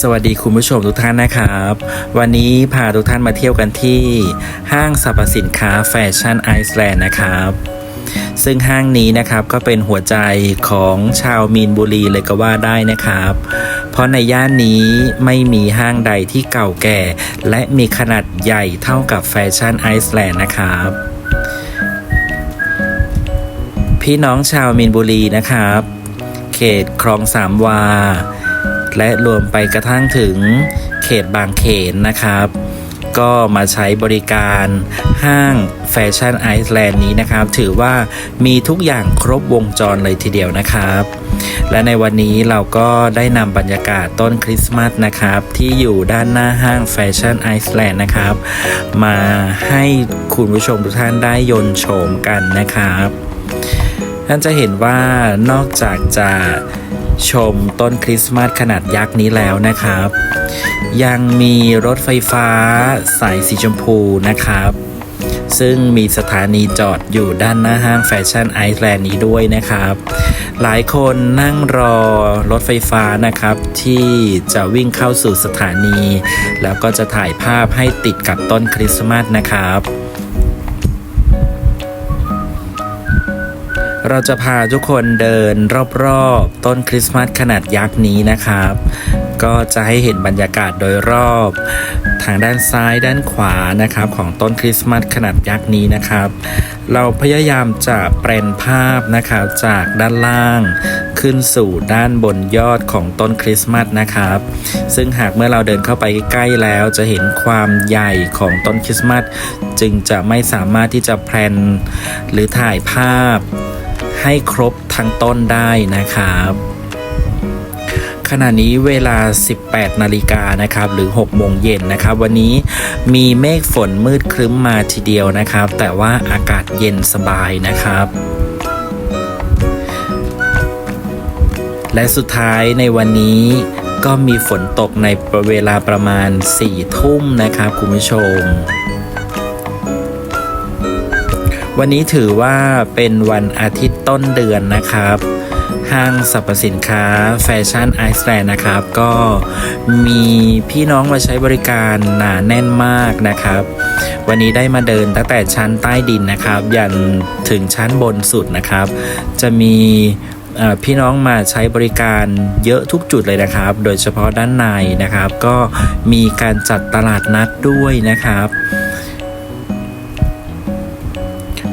สวัสดีคุณผู้ชมทุกท่านนะครับ วันนี้พาทุกท่านมาเที่ยวกันที่ห้างสรรพสินค้าแฟชั่นไอซ์แลนด์นะครับ ซึ่งห้างนี้นะครับก็เป็นหัวใจของชาวมีนบุรีเลยก็ว่าได้นะครับ เพราะในย่านนี้ไม่มีห้างใดที่เก่าแก่ และมีขนาดใหญ่เท่ากับแฟชั่นไอซ์แลนด์นะครับพี่น้องชาวมีนบุรีนะครับ เขตคลองสามวา และรวมไปกระทั่งถึงเขตบางเขนนะครับ ก็มาใช้บริการห้างแฟชั่นไอซ์แลนด์นี้นะครับ ถือว่ามีทุกอย่างครบวงจรเลยทีเดียวนะครับ และในวันนี้เราก็ได้นำบรรยากาศต้นคริสต์มาสนะครับ ที่อยู่ด้านหน้าห้างแฟชั่นไอซ์แลนด์นะครับ มาให้คุณผู้ชมทุกท่านได้ยนโฉมกันนะครับท่านจะเห็นว่านอกจากจะ ชมต้นคริสต์มาสขนาดยักษ์นี้แล้วนะครับ ยังมีรถไฟฟ้าสายสีชมพูนะครับ ซึ่งมีสถานีจอดอยู่ด้านหน้าห้างแฟชั่นไอซ์แลนด์นี้ด้วยนะครับ หลายคนนั่งรอรถไฟฟ้านะครับ ที่จะวิ่งเข้าสู่สถานี แล้วก็จะถ่ายภาพให้ติดกับต้นคริสต์มาสนะครับ เราจะพาทุกคนเดินรอบๆ ต้นคริสต์มาสขนาดยักษ์นี้นะครับ ก็จะให้เห็นบรรยากาศโดยรอบ ทางด้านซ้ายด้านขวานะครับ ของต้นคริสต์มาสขนาดยักษ์นี้นะครับ เราพยายามจะแปลนภาพนะครับจากด้านล่างขึ้นสู่ด้านบนยอดของต้นคริสต์มาสนะครับ ซึ่งหากเมื่อเราเดินเข้าไปใกล้แล้วจะเห็นความใหญ่ของต้นคริสต์มาสจึงจะไม่สามารถที่จะแพลนหรือถ่ายภาพ ให้ครบทั้งต้นได้นะครับขณะนี้เวลา 18 นาฬิกานะครับ หรือ 6 โมงเย็นนะครับ วันนี้มีเมฆฝนมืดครึ้มมาทีเดียวนะครับ แต่ว่าอากาศเย็นสบายนะครับ และสุดท้ายในวันนี้ก็มีฝนตกในเวลาประมาณ 4 ทุ่มนะครับคุณผู้ชม วันนี้ถือว่าเป็นวันอาทิตย์ต้นเดือนนะครับ ห้างสรรพสินค้าแฟชั่นไอซ์แลนด์นะครับ ก็มีพี่น้องมาใช้บริการหนาแน่นมากนะครับ วันนี้ได้มาเดินตั้งแต่ชั้นใต้ดินนะครับ ยันถึงชั้นบนสุดนะครับ จะมีพี่น้องมาใช้บริการเยอะทุกจุดเลยนะครับ โดยเฉพาะด้านในนะครับ ก็มีการจัดตลาดนัดด้วยนะครับ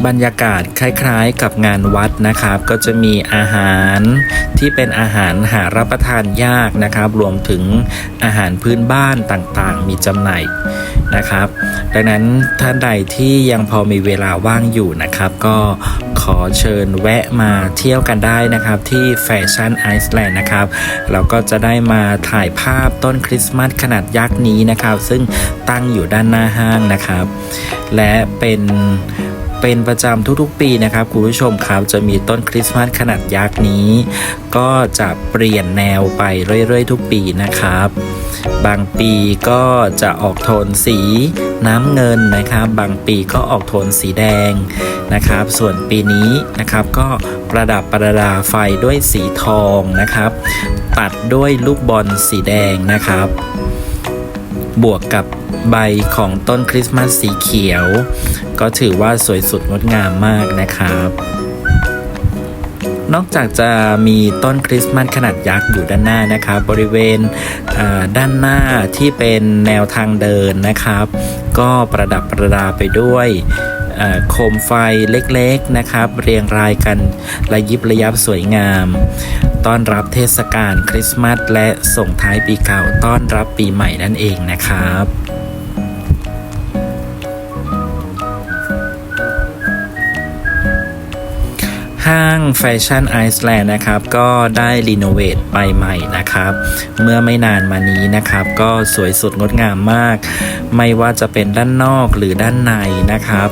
บรรยากาศคล้ายๆกับงานวัดนะครับ ก็จะมีอาหารที่เป็นอาหารหารับประทานยากนะครับ รวมถึงอาหารพื้นบ้านต่างๆ มีจำหน่ายนะครับ ดังนั้นท่านใดที่ยังพอมีเวลาว่างอยู่นะครับ ก็ขอเชิญแวะมาเที่ยวกันได้นะครับ ที่แฟชั่นไอซ์แลนด์นะครับเราก็จะได้มาถ่ายภาพต้นคริสต์มาสขนาดยักษ์นี้นะครับ ซึ่งตั้งอยู่ด้านหน้าห้างนะครับ และเป็น เป็นประจำทุกๆปีนะครับคุณผู้ชมครับจะมีต้นคริสต์มาสขนาดยักษ์นี้ ก็จะเปลี่ยนแนวไปเรื่อยๆ ทุกปีนะครับ บางปีก็จะออกโทนสีน้ำเงินนะครับ บางปีก็ออกโทนสีแดงนะครับ ส่วนปีนี้นะครับก็ประดับประดาไฟด้วยสีทองนะครับ ตัดด้วยลูกบอลสีแดงนะครับ บวกกับ ใบของต้นคริสต์มาสสีเขียว ก็ถือว่าสวยสุดงดงามมากนะครับ นอกจากจะมีต้นคริสต์มาสขนาดยักษ์อยู่ด้านหน้านะครับ บริเวณด้านหน้าที่เป็นแนวทางเดินนะครับ ก็ประดับประดาไปด้วยโคมไฟเล็กๆนะครับ เรียงรายกันระยิบระยับสวยงาม ต้อนรับเทศกาลคริสต์มาสและส่งท้ายปีเก่าต้อนรับปีใหม่นั่นเองนะครับ ห้างแฟชั่นไอซ์แลนด์นะครับ ก็ได้รีโนเวทไปใหม่นะครับ เมื่อไม่นานมานี้นะครับ ก็สวยสุดงดงามมาก ไม่ว่าจะเป็นด้านนอกหรือด้านในนะครับ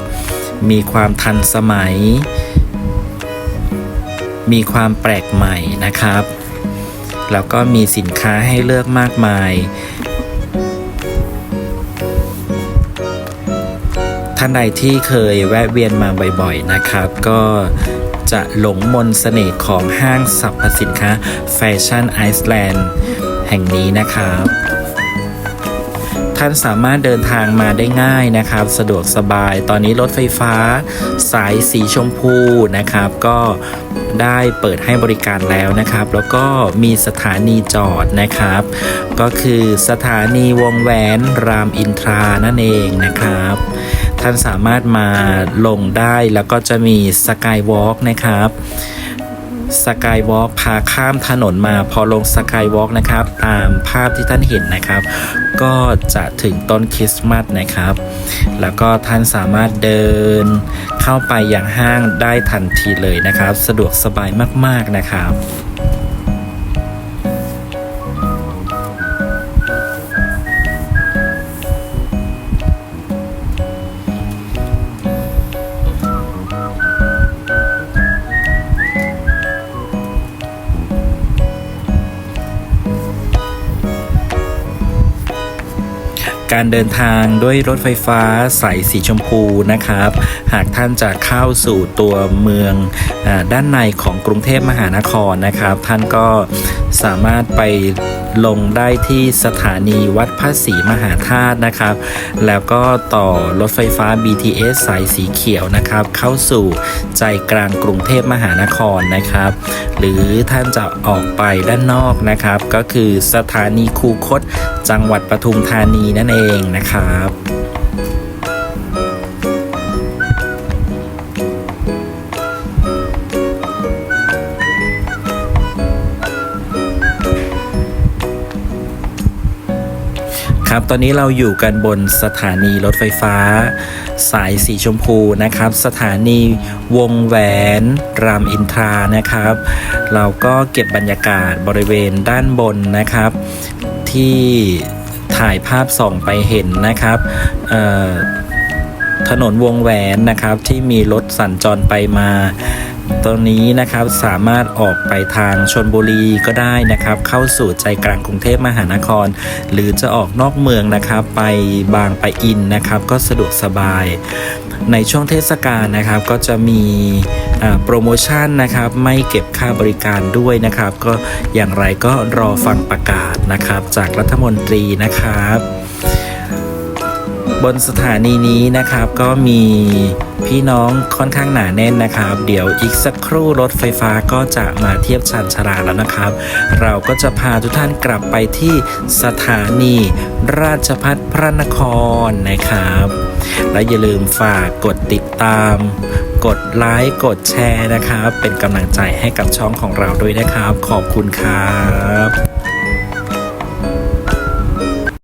มีความทันสมัย มีความแปลกใหม่นะครับ แล้วก็มีสินค้าให้เลือกมากมายท่านใดที่เคยแวะเวียนมาบ่อยๆนะครับ ก็ จะหลงมนต์เสน่ห์ของห้างสรรพสินค้าแฟชั่นไอซ์แลนด์แห่งนี้นะครับท่านสามารถเดินทางมาได้ง่ายนะครับ สะดวกสบาย ตอนนี้รถไฟฟ้า สายสีชมพูนะครับ ก็ได้เปิดให้บริการแล้วนะครับ แล้วก็มีสถานีจอดนะครับ ก็คือสถานีวงแหวนรามอินทรานั่นเองนะครับ ท่านสามารถมาลงได้แล้วก็จะมีสกายวอล์กนะครับสกายวอล์กพาข้ามถนนมาพอลงสกายวอล์กนะครับ ตามภาพที่ท่านเห็นนะครับ ก็จะถึงต้นคริสต์มาสนะครับ แล้วก็ท่านสามารถเดินเข้าไปยังห้างได้ทันทีเลยนะครับ สะดวกสบายมากๆนะครับ การเดินทางด้วยรถไฟฟ้าสายสีชมพูนะครับ หากท่านจะเข้าสู่ตัวเมืองอด้านในของกรุงเทพมหานครนะครับ ท่านก็สามารถไปลงได้ที่สถานีวัดพระศรีมหาธาตุนะครับ แล้วก็ต่อรถไฟฟ้า BTS สายสีเขียวนะครับ เข้าสู่ใจกลางกรุงเทพมหานครนะครับ หรือท่านจะออกไปด้านนอกนะครับ ก็คือสถานีคูคตจังหวัดปทุมธานีนั่นเองนะครับครับตอนนี้เราอยู่กันบนสถานีรถไฟฟ้า สายสีชมพูนะครับ สถานีวงแหวนรามอินทรานะครับ เราก็เก็บบรรยากาศบริเวณด้านบนนะครับ ที่ ถ่ายภาพส่องไปเห็นนะครับเอ่อถนนวงแหวนนะครับที่มีรถสัญจรไปมา ตรงนี้นะครับสามารถออกไปทางชนบุรีก็ได้นะครับ เข้าสู่ใจกลางกรุงเทพมหานคร หรือจะออกนอกเมืองนะครับ ไปบางไปอินนะครับ ก็สะดวกสบาย ในช่วงเทศกาลนะครับก็จะมีโปรโมชั่นนะครับไม่เก็บค่าบริการด้วยนะครับ ก็อย่างไรก็รอฟังประกาศนะครับ จากรัฐมนตรีนะครับ บนสถานีนี้นะครับก็มีพี่น้องค่อนข้างหนาแน่นนะครับ เดี๋ยวอีกสักครู่รถไฟฟ้าก็จะมาเทียบชันชาลาแล้วนะครับ เราก็จะพาทุกท่านกลับไปที่สถานีราชพัฒพระนครนะครับ และอย่าลืมฝากกดติดตาม กดไลค์กดแชร์นะครับ เป็นกำลังใจให้กับช่องของเราด้วยนะครับ ขอบคุณครับ